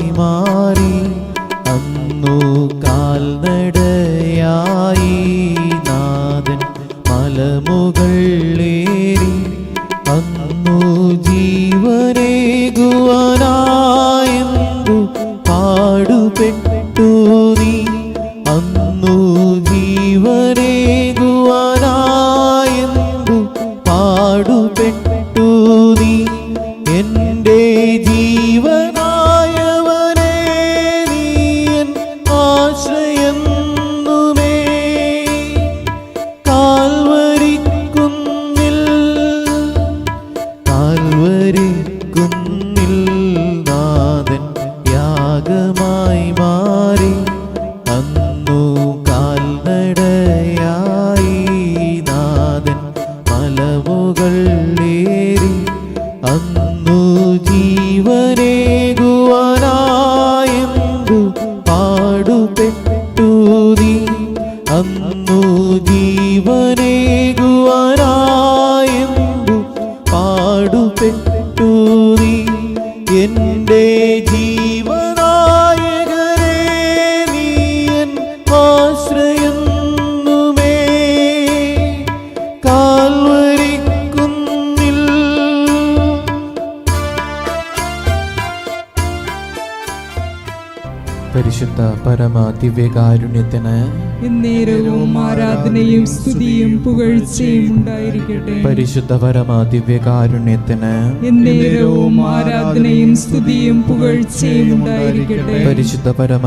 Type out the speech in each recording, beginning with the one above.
ইমান ദിവ്യകാരുണ്യത്തിന് എന്നേരവും ആരാധനയും സ്തുതിയും പുകഴ്ചയും ഉണ്ടായിരിക്കട്ടെ. ദിവ്യകാരുണ്യത്തിന് എന്നേരവും ആരാധനയും സ്തുതിയും പുകഴ്ചയും ഉണ്ടായിരിക്കട്ടെ.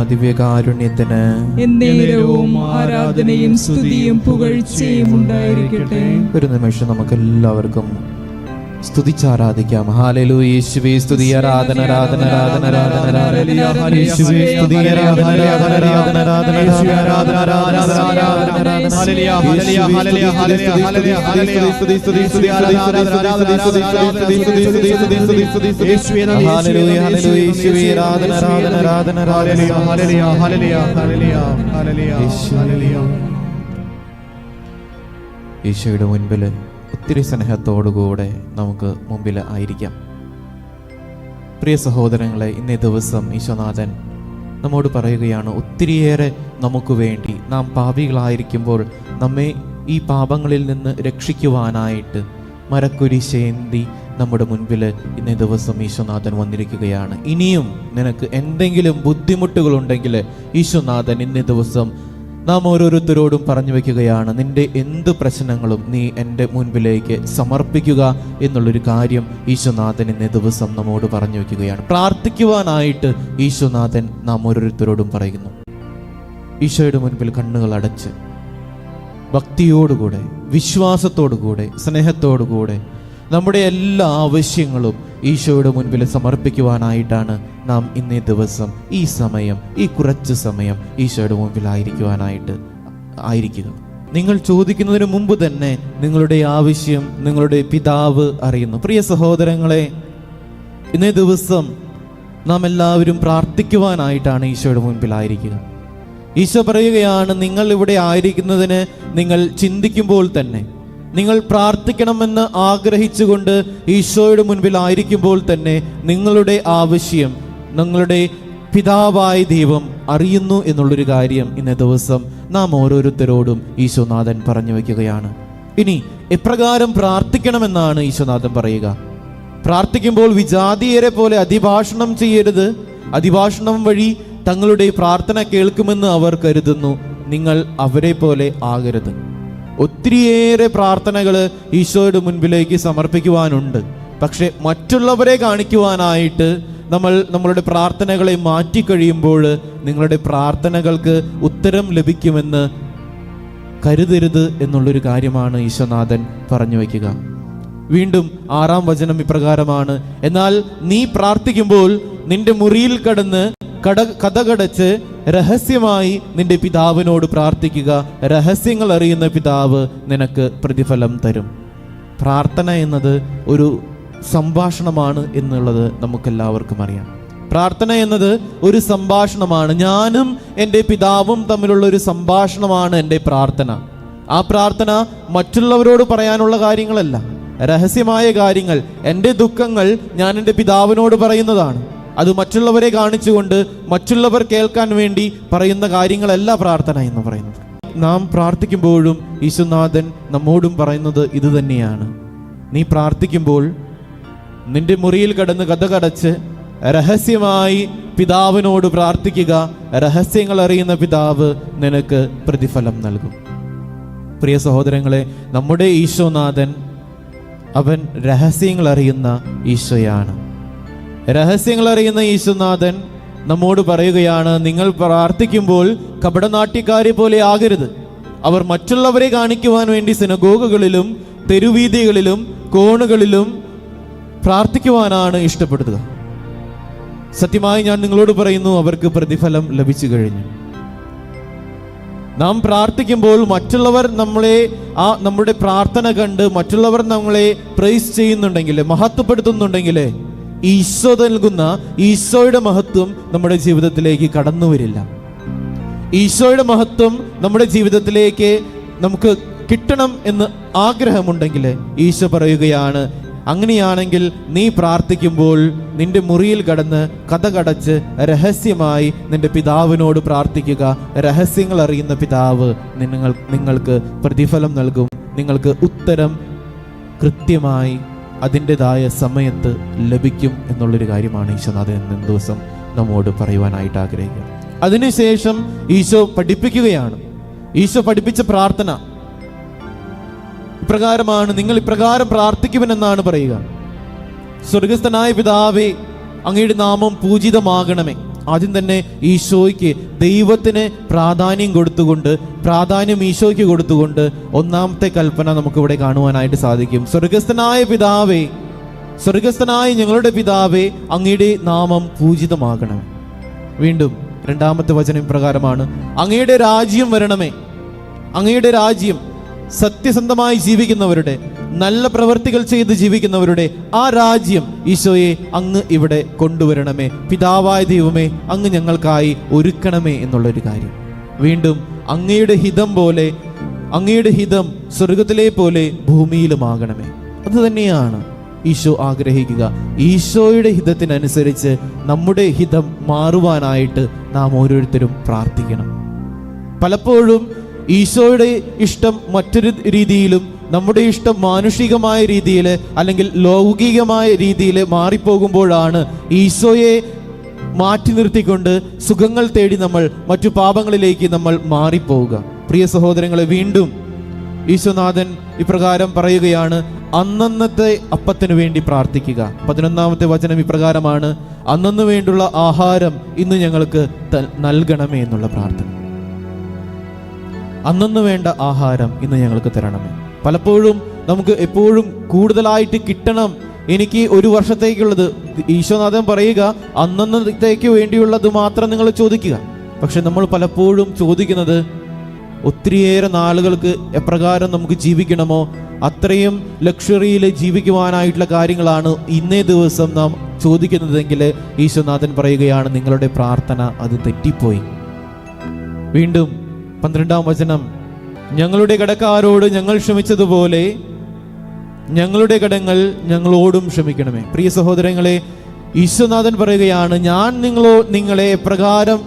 ദിവ്യകാരുണ്യത്തിന് എന്നേരവും ആരാധനയും സ്തുതിയും പുകഴ്ചയും ഉണ്ടായിരിക്കട്ടെ. ഒരു നിമിഷം നമുക്ക് എല്ലാവർക്കും സ്തുതിച്ച് ആരാധിക്കാം ഹാലലു യേശുവേ സ്തുതി ആരാധന ആരാധന ആരാധന ആരാധന ആരാധന യേശുവേ സ്തുതി ആരാധന ആരാധന ആരാധന ആരാധന യേശുവേ ആരാധന ആരാധന ആരാധന ഹല്ലേലൂയ ഹല്ലേലൂയ ഹല്ലേലൂയ ഹല്ലേലൂയ സ്തുതി സ്തുതി സ്തുതി ആരാധന ആരാധന സ്തുതി സ്തുതി സ്തുതി സ്തുതി സ്തുതി സ്തുതി സ്തുതി യേശുവേ നമി ഹല്ലേലൂയ ഹല്ലേലൂയ യേശുവേ ആരാധന ആരാധന ആരാധന hallelujah hallelujah hallelujah hallelujah hallelujah യേശുവേ ഹല്ലേലൂയ യേശുവയുടെ മുൻപിൽ ഒത്തിരി സ്നേഹത്തോടുകൂടെ നമുക്ക് മുമ്പിൽ ആയിരിക്കാം. പ്രിയ സഹോദരങ്ങളെ ഇന്നേ ദിവസം ഈശോനാഥൻ നമ്മോട് പറയുകയാണ് ഒത്തിരിയേറെ നമുക്ക് വേണ്ടി നാം പാപികളായിരിക്കുമ്പോൾ നമ്മെ ഈ പാപങ്ങളിൽ നിന്ന് രക്ഷിക്കുവാനായിട്ട് മരക്കുരിശേന്തി നമ്മുടെ മുൻപിൽ ഇന്നേ ദിവസം ഈശോനാഥൻ വന്നിരിക്കുകയാണ്. ഇനിയും നിനക്ക് എന്തെങ്കിലും ബുദ്ധിമുട്ടുകളുണ്ടെങ്കിൽ ഈശോനാഥൻ ഇന്നേ ദിവസം നാം ഓരോരുത്തരോടും പറഞ്ഞു വയ്ക്കുകയാണ് നിന്റെ എന്ത് പ്രശ്നങ്ങളും നീ എന്റെ മുൻപിലേക്ക് സമർപ്പിക്കുക എന്നുള്ളൊരു കാര്യം ഈശോനാഥൻ ഇന്നേ ദിവസം നമ്മോട് പറഞ്ഞു വയ്ക്കുകയാണ്. പ്രാർത്ഥിക്കുവാനായിട്ട് ഈശോനാഥൻ നാം ഓരോരുത്തരോടും പറയുന്നു. ഈശോയുടെ മുൻപിൽ കണ്ണുകൾ അടച്ച് ഭക്തിയോടുകൂടെ വിശ്വാസത്തോടുകൂടെ സ്നേഹത്തോടുകൂടെ നമ്മുടെ എല്ലാ ആവശ്യങ്ങളും ഈശോയുടെ മുൻപിൽ സമർപ്പിക്കുവാനായിട്ടാണ് നാം ഇന്നേ ദിവസം ഈ സമയം ഈ കുറച്ച് സമയം ഈശോയുടെ മുൻപിൽ ആയിരിക്കുവാനായിട്ട് ആയിരിക്കുക. നിങ്ങൾ ചോദിക്കുന്നതിന് മുമ്പ് തന്നെ നിങ്ങളുടെ ആവശ്യം നിങ്ങളുടെ പിതാവ് അറിയുന്നു. പ്രിയ സഹോദരങ്ങളെ ഇന്നേ ദിവസം നാം എല്ലാവരും പ്രാർത്ഥിക്കുവാനായിട്ടാണ് ഈശോയുടെ മുൻപിലായിരിക്കുക ഈശോ പറയുകയാണ് നിങ്ങൾ ഇവിടെ ആയിരിക്കുന്നതിന് നിങ്ങൾ ചിന്തിക്കുമ്പോൾ തന്നെ നിങ്ങൾ പ്രാർത്ഥിക്കണമെന്ന് ആഗ്രഹിച്ചുകൊണ്ട് ഈശോയുടെ മുൻപിൽ ആയിരിക്കുമ്പോൾ തന്നെ നിങ്ങളുടെ ആവശ്യം നിങ്ങളുടെ പിതാവായ ദൈവം അറിയുന്നു എന്നുള്ളൊരു കാര്യം ഇന്ന ദിവസം നാം ഓരോരുത്തരോടും ഈശോനാഥൻ പറഞ്ഞു വയ്ക്കുകയാണ്. ഇനി എപ്രകാരം പ്രാർത്ഥിക്കണമെന്നാണ് ഈശോനാഥൻ പറയുക? പ്രാർത്ഥിക്കുമ്പോൾ വിജാതീയരെ പോലെ അതിഭാഷണം ചെയ്യരുത്. അതിഭാഷണം വഴി തങ്ങളുടെ പ്രാർത്ഥന കേൾക്കുമെന്ന് അവർ കരുതുന്നു. നിങ്ങൾ അവരെ പോലെ ആകരുത്. ഒത്തിരിയേറെ പ്രാർത്ഥനകൾ ഈശോയുടെ മുൻപിലേക്ക് സമർപ്പിക്കുവാനുണ്ട്. പക്ഷെ മറ്റുള്ളവരെ കാണിക്കുവാനായിട്ട് നമ്മൾ നമ്മളുടെ പ്രാർത്ഥനകളെ മാറ്റിക്കഴിയുമ്പോൾ നിങ്ങളുടെ പ്രാർത്ഥനകൾക്ക് ഉത്തരം ലഭിക്കുമെന്ന് കരുതരുത് എന്നുള്ളൊരു കാര്യമാണ് ഈശോനാഥൻ പറഞ്ഞു വയ്ക്കുക. വീണ്ടും ആറാം വചനം ഇപ്രകാരമാണ്. എന്നാൽ നീ പ്രാർത്ഥിക്കുമ്പോൾ നിന്റെ മുറിയിൽ കടന്ന് കട കഥകടച്ച് രഹസ്യമായി നിന്റെ പിതാവിനോട് പ്രാർത്ഥിക്കുക. രഹസ്യങ്ങൾ അറിയുന്ന പിതാവ് നിനക്ക് പ്രതിഫലം തരും. പ്രാർത്ഥന എന്നത് ഒരു സംഭാഷണമാണ് എന്നുള്ളത് നമുക്കെല്ലാവർക്കും അറിയാം. പ്രാർത്ഥന എന്നത് ഒരു സംഭാഷണമാണ്. ഞാനും എന്റെ പിതാവും തമ്മിലുള്ള ഒരു സംഭാഷണമാണ് എന്റെ പ്രാർത്ഥന. ആ പ്രാർത്ഥന മറ്റുള്ളവരോട് പറയാനുള്ള കാര്യങ്ങളല്ല. രഹസ്യമായ കാര്യങ്ങൾ. എന്റെ ദുഃഖങ്ങൾ ഞാൻ എന്റെ പിതാവിനോട് പറയുന്നതാണ്. അത് മറ്റുള്ളവരെ കാണിച്ചുകൊണ്ട് മറ്റുള്ളവർ കേൾക്കാൻ വേണ്ടി പറയുന്ന കാര്യങ്ങളല്ല പ്രാർത്ഥന എന്ന് പറയുന്നത്. നാം പ്രാർത്ഥിക്കുമ്പോഴും യേശുനാഥൻ നമ്മോടും പറയുന്നത് ഇത് തന്നെയാണ്. നീ പ്രാർത്ഥിക്കുമ്പോൾ നിന്റെ മുറിയിൽ കടന്ന് കഥ കടച്ച് രഹസ്യമായി പിതാവിനോട് പ്രാർത്ഥിക്കുക. രഹസ്യങ്ങൾ അറിയുന്ന പിതാവ് നിനക്ക് പ്രതിഫലം നൽകും. പ്രിയ സഹോദരങ്ങളെ നമ്മുടെ ഈശോനാഥൻ അവൻ രഹസ്യങ്ങൾ അറിയുന്ന ഈശോയാണ്. രഹസ്യങ്ങൾ അറിയുന്ന യേശുനാഥൻ നമ്മോട് പറയുകയാണ് നിങ്ങൾ പ്രാർത്ഥിക്കുമ്പോൾ കപടനാട്യക്കാരെ പോലെ ആകരുത്. അവർ മറ്റുള്ളവരെ കാണിക്കുവാൻ വേണ്ടി സിനഗോഗുകളിലും തെരുവീതികളിലും കോണുകളിലും പ്രാർത്ഥിക്കുവാനാണ് ഇഷ്ടപ്പെടുക സത്യമായി ഞാൻ നിങ്ങളോട് പറയുന്നു അവർക്ക് പ്രതിഫലം ലഭിച്ചു കഴിഞ്ഞു. നാം പ്രാർത്ഥിക്കുമ്പോൾ മറ്റുള്ളവർ നമ്മളെ ആ നമ്മുടെ പ്രാർത്ഥന കണ്ട് മറ്റുള്ളവർ നമ്മളെ പ്രൈസ് ചെയ്യുന്നുണ്ടെങ്കിൽ മഹത്വപ്പെടുത്തുന്നുണ്ടെങ്കിൽ ഈശോ നൽകുന്ന ഈശോയുടെ മഹത്വം നമ്മുടെ ജീവിതത്തിലേക്ക് കടന്നു വരില്ല. ഈശോയുടെ മഹത്വം നമ്മുടെ ജീവിതത്തിലേക്ക് നമുക്ക് കിട്ടണം എന്ന് ആഗ്രഹമുണ്ടെങ്കിൽ ഈശോ പറയുകയാണ് അങ്ങനെയാണെങ്കിൽ നീ പ്രാർത്ഥിക്കുമ്പോൾ നിന്റെ മുറിയിൽ കടന്ന് കഥ കടച്ച് രഹസ്യമായി നിന്റെ പിതാവിനോട് പ്രാർത്ഥിക്കുക. രഹസ്യങ്ങൾ അറിയുന്ന പിതാവ് നിങ്ങൾ നിങ്ങൾക്ക് പ്രതിഫലം നൽകും. നിങ്ങൾക്ക് ഉത്തരം കൃത്യമായി അതിന്റെതായ സമയത്ത് ലഭിക്കും എന്നുള്ളൊരു കാര്യമാണ് ഈശോനാഥൻ എന്ന ദിവസം നമ്മോട് പറയുവാനായിട്ട് ആഗ്രഹിക്കുക. അതിനുശേഷം ഈശോ പഠിപ്പിക്കുകയാണ്. ഈശോ പഠിപ്പിച്ച പ്രാർത്ഥന ഇപ്രകാരമാണ്. നിങ്ങൾ ഇപ്രകാരം പ്രാർത്ഥിക്കുമെന്നാണ് പറയുക. സ്വർഗസ്ഥനായ പിതാവേ അങ്ങയുടെ നാമം പൂജിതമാകണമേ. ആദ്യം തന്നെ ഈശോയ്ക്ക് ദൈവത്തിന് പ്രാധാന്യം കൊടുത്തുകൊണ്ട് പ്രാധാന്യം ഈശോയ്ക്ക് കൊടുത്തുകൊണ്ട് ഒന്നാമത്തെ കൽപ്പന നമുക്കിവിടെ കാണുവാനായിട്ട് സാധിക്കും. സ്വർഗസ്ഥനായ പിതാവേ സ്വർഗസ്ഥനായ ഞങ്ങളുടെ പിതാവേ അങ്ങയുടെ നാമം പൂജിതമാകണം. വീണ്ടും രണ്ടാമത്തെ വചനം പ്രകാരമാണ് അങ്ങയുടെ രാജ്യം വരണമേ അങ്ങയുടെ രാജ്യം സത്യസന്ധമായി ജീവിക്കുന്നവരുടെ നല്ല പ്രവൃത്തികൾ ചെയ്ത് ജീവിക്കുന്നവരുടെ ആ രാജ്യം ഈശോയെ അങ്ങ് ഇവിടെ കൊണ്ടുവരണമേ. പിതാവായ ദൈവമേ അങ്ങ് ഞങ്ങൾക്കായി ഒരുക്കണമേ എന്നുള്ളൊരു കാര്യം. വീണ്ടും അങ്ങയുടെ ഹിതം പോലെ അങ്ങയുടെ ഹിതം സ്വർഗത്തിലെ പോലെ ഭൂമിയിലുമാകണമേ. അത് തന്നെയാണ് ഈശോ ആഗ്രഹിക്കുക. ഈശോയുടെ ഹിതത്തിനനുസരിച്ച് നമ്മുടെ ഹിതം മാറുവാനായിട്ട് നാം ഓരോരുത്തരും പ്രാർത്ഥിക്കണം. പലപ്പോഴും ഈശോയുടെ ഇഷ്ടം മറ്റൊരു രീതിയിലും നമ്മുടെ ഇഷ്ടം മാനുഷികമായ രീതിയിൽ അല്ലെങ്കിൽ ലൗകികമായ രീതിയിൽ മാറിപ്പോകുമ്പോഴാണ് ഈശോയെ മാറ്റി നിർത്തിക്കൊണ്ട് സുഖങ്ങൾ തേടി നമ്മൾ മറ്റു പാപങ്ങളിലേക്ക് നമ്മൾ മാറിപ്പോവുക. പ്രിയ സഹോദരങ്ങളെ വീണ്ടും ഈശോനാഥൻ ഇപ്രകാരം പറയുകയാണ് അന്നന്നത്തെ അപ്പത്തിനു വേണ്ടി പ്രാർത്ഥിക്കുക. പതിനൊന്നാമത്തെ വചനം ഇപ്രകാരമാണ് അന്നു വേണ്ടുള്ള ആഹാരം ഇന്ന് ഞങ്ങൾക്ക് നൽകണമേ എന്നുള്ള പ്രാർത്ഥന. അന്നന്ന് വേണ്ട ആഹാരം ഇന്ന് ഞങ്ങൾക്ക് തരണമേ. പലപ്പോഴും നമുക്ക് എപ്പോഴും കൂടുതലായിട്ട് കിട്ടണം. എനിക്ക് ഒരു വർഷത്തേക്കുള്ളത് ഈശോനാഥൻ പറയുക അന്നന്നത്തേക്ക് വേണ്ടിയുള്ളത് മാത്രം നിങ്ങൾ ചോദിക്കുക. പക്ഷെ നമ്മൾ പലപ്പോഴും ചോദിക്കുന്നത് ഒത്തിരിയേറെ നാളുകൾക്ക് എപ്രകാരം നമുക്ക് ജീവിക്കണമോ? അത്രയും ലക്ഷറിയിൽ ജീവിക്കുവാനായിട്ടുള്ള കാര്യങ്ങളാണ് ഇന്നേ ദിവസം നാം ചോദിക്കുന്നതെങ്കിൽ ഈശോനാഥൻ പറയുകയാണ് നിങ്ങളുടെ പ്രാർത്ഥന അത് തെറ്റിപ്പോയി. വീണ്ടും പന്ത്രണ്ടാം വചനം. ഞങ്ങളുടെ കടക്കാരോട് ഞങ്ങൾ ക്ഷമിച്ചതുപോലെ ഞങ്ങളുടെ കടങ്ങൾ ഞങ്ങളോടും ക്ഷമിക്കണമേ. പ്രിയ സഹോദരങ്ങളെ ഈശ്വനാഥൻ പറയുകയാണ് ഞാൻ നിങ്ങളോ നിങ്ങളെ എപ്രകാരം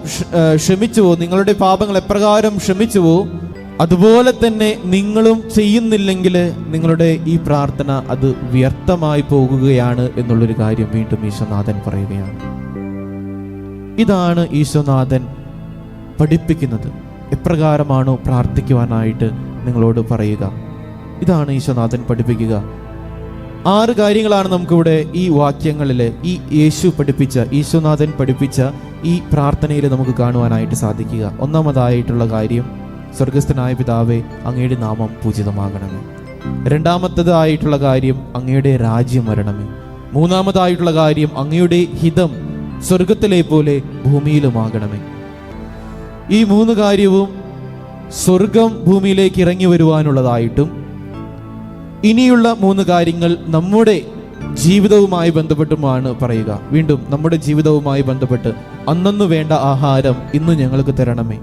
ക്ഷമിച്ചുവോ നിങ്ങളുടെ പാപങ്ങൾ എപ്രകാരം ക്ഷമിച്ചുവോ അതുപോലെ തന്നെ നിങ്ങളും ചെയ്യുന്നില്ലെങ്കിൽ നിങ്ങളുടെ ഈ പ്രാർത്ഥന അത് വ്യർത്ഥമായി പോകുകയാണ് എന്നുള്ളൊരു കാര്യം വീണ്ടും ഈശ്വനാഥൻ പറയുകയാണ്. ഇതാണ് ഈശ്വനാഥൻ പഠിപ്പിക്കുന്നത്. എപ്രകാരമാണോ പ്രാർത്ഥിക്കുവാനായിട്ട് നിങ്ങളോട് പറയുക? ഇതാണ് ഈശോനാഥൻ പഠിപ്പിക്കുക. ആറ് കാര്യങ്ങളാണ് നമുക്കിവിടെ ഈ വാക്യങ്ങളിൽ ഈ യേശു പഠിപ്പിച്ച ഈശോനാഥൻ പഠിപ്പിച്ച ഈ പ്രാർത്ഥനയിൽ നമുക്ക് കാണുവാനായിട്ട് സാധിക്കുക. ഒന്നാമതായിട്ടുള്ള കാര്യം സ്വർഗസ്ഥനായ പിതാവേ അങ്ങയുടെ നാമം പൂജിതമാകണമേ. രണ്ടാമത്തതായിട്ടുള്ള കാര്യം അങ്ങയുടെ രാജ്യം വരണമേ. മൂന്നാമതായിട്ടുള്ള കാര്യം അങ്ങയുടെ ഹിതം സ്വർഗത്തിലെ പോലെ ഭൂമിയിലുമാകണമേ. ഈ മൂന്ന് കാര്യവും സ്വർഗം ഭൂമിയിലേക്ക് ഇറങ്ങി വരുവാനുള്ളതായിട്ടും ഇനിയുള്ള മൂന്ന് കാര്യങ്ങൾ നമ്മുടെ ജീവിതവുമായി ബന്ധപ്പെട്ടുമാണ് പറയുക. വീണ്ടും നമ്മുടെ ജീവിതവുമായി ബന്ധപ്പെട്ട് അന്നു വേണ്ട ആഹാരം ഇന്ന് ഞങ്ങൾക്ക് തരണമേ.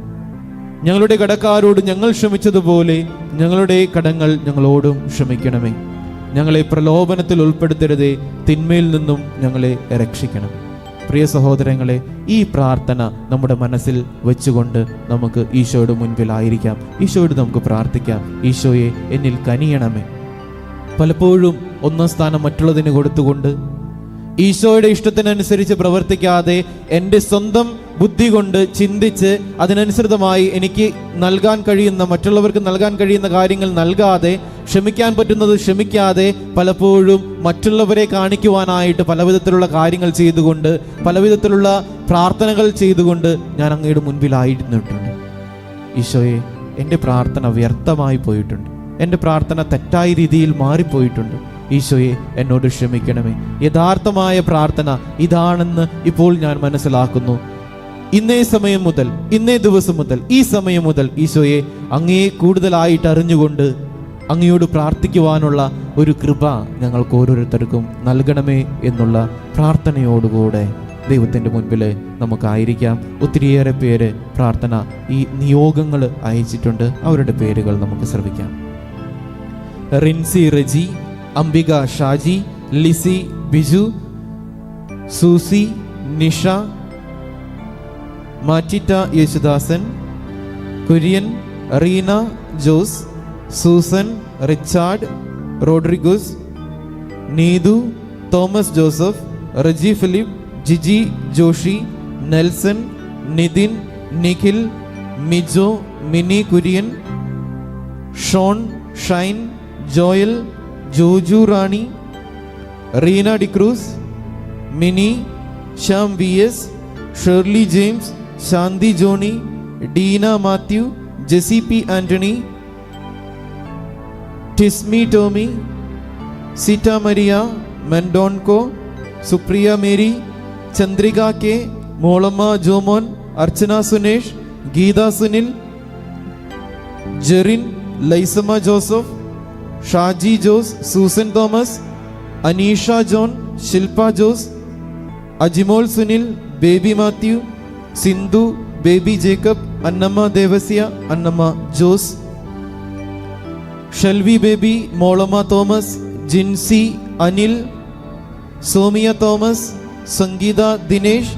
ഞങ്ങളുടെ കടക്കാരോട് ഞങ്ങൾ ക്ഷമിച്ചതുപോലെ ഞങ്ങളുടെ കടങ്ങൾ ഞങ്ങളോടും ക്ഷമിക്കണമേ. ഞങ്ങളെ പ്രലോഭനത്തിൽ ഉൾപ്പെടുത്തരുതേ. തിന്മയിൽ നിന്നും ഞങ്ങളെ രക്ഷിക്കണം. പ്രിയ സഹോദരങ്ങളെ ഈ പ്രാർത്ഥന നമ്മുടെ മനസ്സിൽ വെച്ചുകൊണ്ട് നമുക്ക് ഈശോയുടെ മുൻപിലായിരിക്കാം ഈശോയോട് നമുക്ക് പ്രാർത്ഥിക്കാം. ഈശോയെ എന്നിൽ കനിയണമേ. പലപ്പോഴും ഒന്നാം സ്ഥാനം മറ്റുള്ളതിന് കൊടുത്തുകൊണ്ട് ഈശോയുടെ ഇഷ്ടത്തിനനുസരിച്ച് പ്രവർത്തിക്കാതെ എന്റെ സ്വന്തം ബുദ്ധി കൊണ്ട് ചിന്തിച്ച് അതിനനുസൃതമായി എനിക്ക് നൽകാൻ കഴിയുന്ന മറ്റുള്ളവർക്ക് നൽകാൻ കഴിയുന്ന കാര്യങ്ങൾ നൽകാതെ ക്ഷമിക്കാൻ പറ്റുന്നത് ക്ഷമിക്കാതെ പലപ്പോഴും മറ്റുള്ളവരെ കാണിക്കുവാനായിട്ട് പലവിധത്തിലുള്ള കാര്യങ്ങൾ ചെയ്തുകൊണ്ട് പലവിധത്തിലുള്ള പ്രാർത്ഥനകൾ ചെയ്തുകൊണ്ട് ഞാൻ അങ്ങയുടെ മുൻപിലായിരുന്നിട്ടുണ്ട്. ഈശോയെ എന്റെ പ്രാർത്ഥന വ്യർത്ഥമായി പോയിട്ടുണ്ട്. എന്റെ പ്രാർത്ഥന തെറ്റായ രീതിയിൽ മാറിപ്പോയിട്ടുണ്ട്. ഈശോയെ എന്നോട് ക്ഷമിക്കണമേ. യഥാർത്ഥമായ പ്രാർത്ഥന ഇതാണെന്ന് ഇപ്പോൾ ഞാൻ മനസ്സിലാക്കുന്നു. ഇന്നേ സമയം മുതൽ ഇന്നേ ദിവസം മുതൽ ഈ സമയം മുതൽ ഈശോയെ അങ്ങയെ കൂടുതലായിട്ട് അറിഞ്ഞുകൊണ്ട് അങ്ങയോട് പ്രാർത്ഥിക്കുവാനുള്ള ഒരു കൃപ ഞങ്ങൾക്ക് ഓരോരുത്തർക്കും നൽകണമേ എന്നുള്ള പ്രാർത്ഥനയോടുകൂടെ ദൈവത്തിന്റെ മുൻപിൽ നമുക്കായിരിക്കാം. ഒത്തിരിയേറെ പേര് പ്രാർത്ഥന ഈ നിയോഗങ്ങൾ അയച്ചിട്ടുണ്ട്. അവരുടെ പേരുകൾ നമുക്ക് ശ്രമിക്കാം Rincy Reji Ambika Shaji Lissy Biju Susie Nisha മാറ്റിറ്റ Yesudasan Kurian Reena Jose Susan Richard Rodrigues Neethu Thomas Joseph Reji Philip Jiji Joshy Nelson Nithin Nikhil Mijo Mini Kurian Shawn Shine Joel Joju Rani Reena D'Cruz Mini Shyam V S Shirley James Shanthi Johnny Deena Mathew Jessy P Antony Tismi Tomy Zita Maria Mendonca Supriya Mary Chandrika K Molamma Jomon Archana Sunesh Geetha Sunil Jerin Lissamma Joseph Shaji Jose Susan Thomas Aneesha John Shilpa Jose Ajimol Sunil Baby Mathew Sindhu Baby Jacob Annamma Devasia Annamma Jose Shelvy Baby Molamma Thomas Jincy Anil Somiya Thomas Sangeetha Dinesh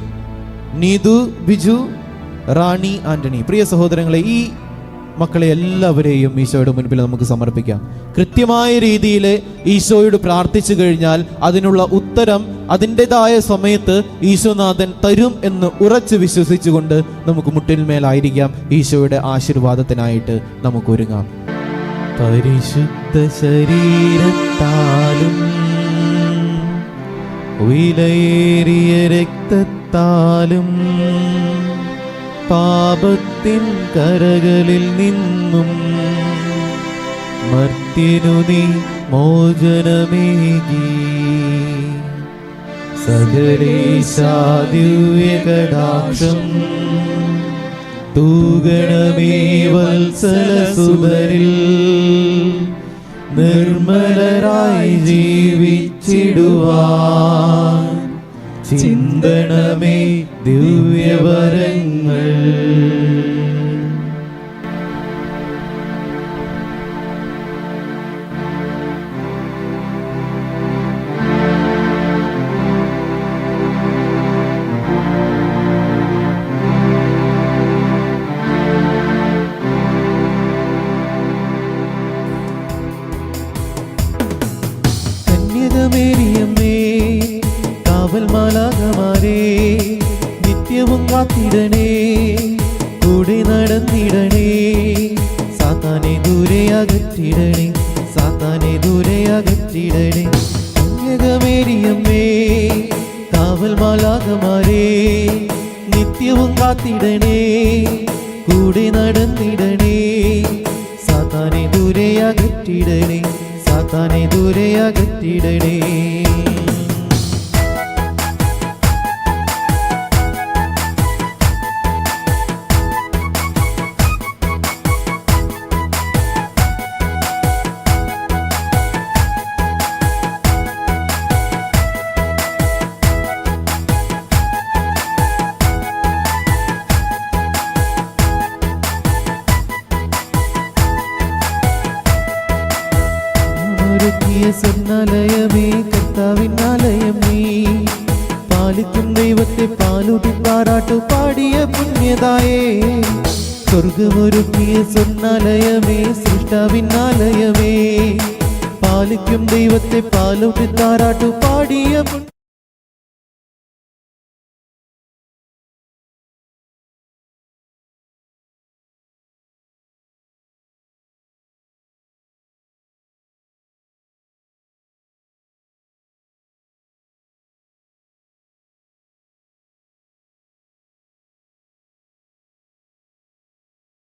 Neethu Biju Rani Antony. Priya സഹോദരങ്ങളെ ഈ മക്കളെ എല്ലാവരെയും ഈശോയുടെ മുൻപിൽ നമുക്ക് സമർപ്പിക്കാം. കൃത്യമായ രീതിയിൽ ഈശോയോട് പ്രാർത്ഥിച്ചു കഴിഞ്ഞാൽ അതിനുള്ള ഉത്തരം അതിന്റെതായ സമയത്ത് ഈശോനാഥൻ തരും എന്ന് ഉറച്ചു വിശ്വസിച്ചുകൊണ്ട് നമുക്ക് മുട്ടിന്മേലായിരിക്കാം. ഈശോയുടെ ആശീർവാദത്തിനായിട്ട് നമുക്ക് ഒരുങ്ങാം. പരിശുദ്ധ ശരീരത്താലും വിലയേറിയ രക്തത്താലും പാപത്തിൻ കരകളിൽ നിന്നും മർത്യനു നീ മോചനമേകി. സകലേശാദിവ്യകടാക്ഷം തൂഗണമേ വത്സലസുതരിൽ നിർമ്മലരായി ജീവിച്ചിടുവാൻ. ചിന്തണമേ ദിവ്യവരങ്ങൾ Amen. കാത്തിടണേ കൂടെ നടന്നിടണേ സാത്താനെ ദൂരെ അകറ്റിടണേ സാത്താനെ ദൂരെ അകറ്റിടണേ. കുഞ്ഞകമേരിയമ്മേ കാവൽ മാലാകമാരേ നിത്യവും കാത്തിടണേ കൂടെ നടന്നിടണേ സാത്താനെ ദൂരെ അകറ്റിടണേ സാത്താനെ ദൂരെ അകറ്റിടണേ. സ്വർഗമൊരുക്കിയ സ്വർണാലയമേ സൃഷ്ടാവിനാലയമേ. പാലിക്കും ദൈവത്തെ പാലോട്ട് താരാട്ടു പാടിയ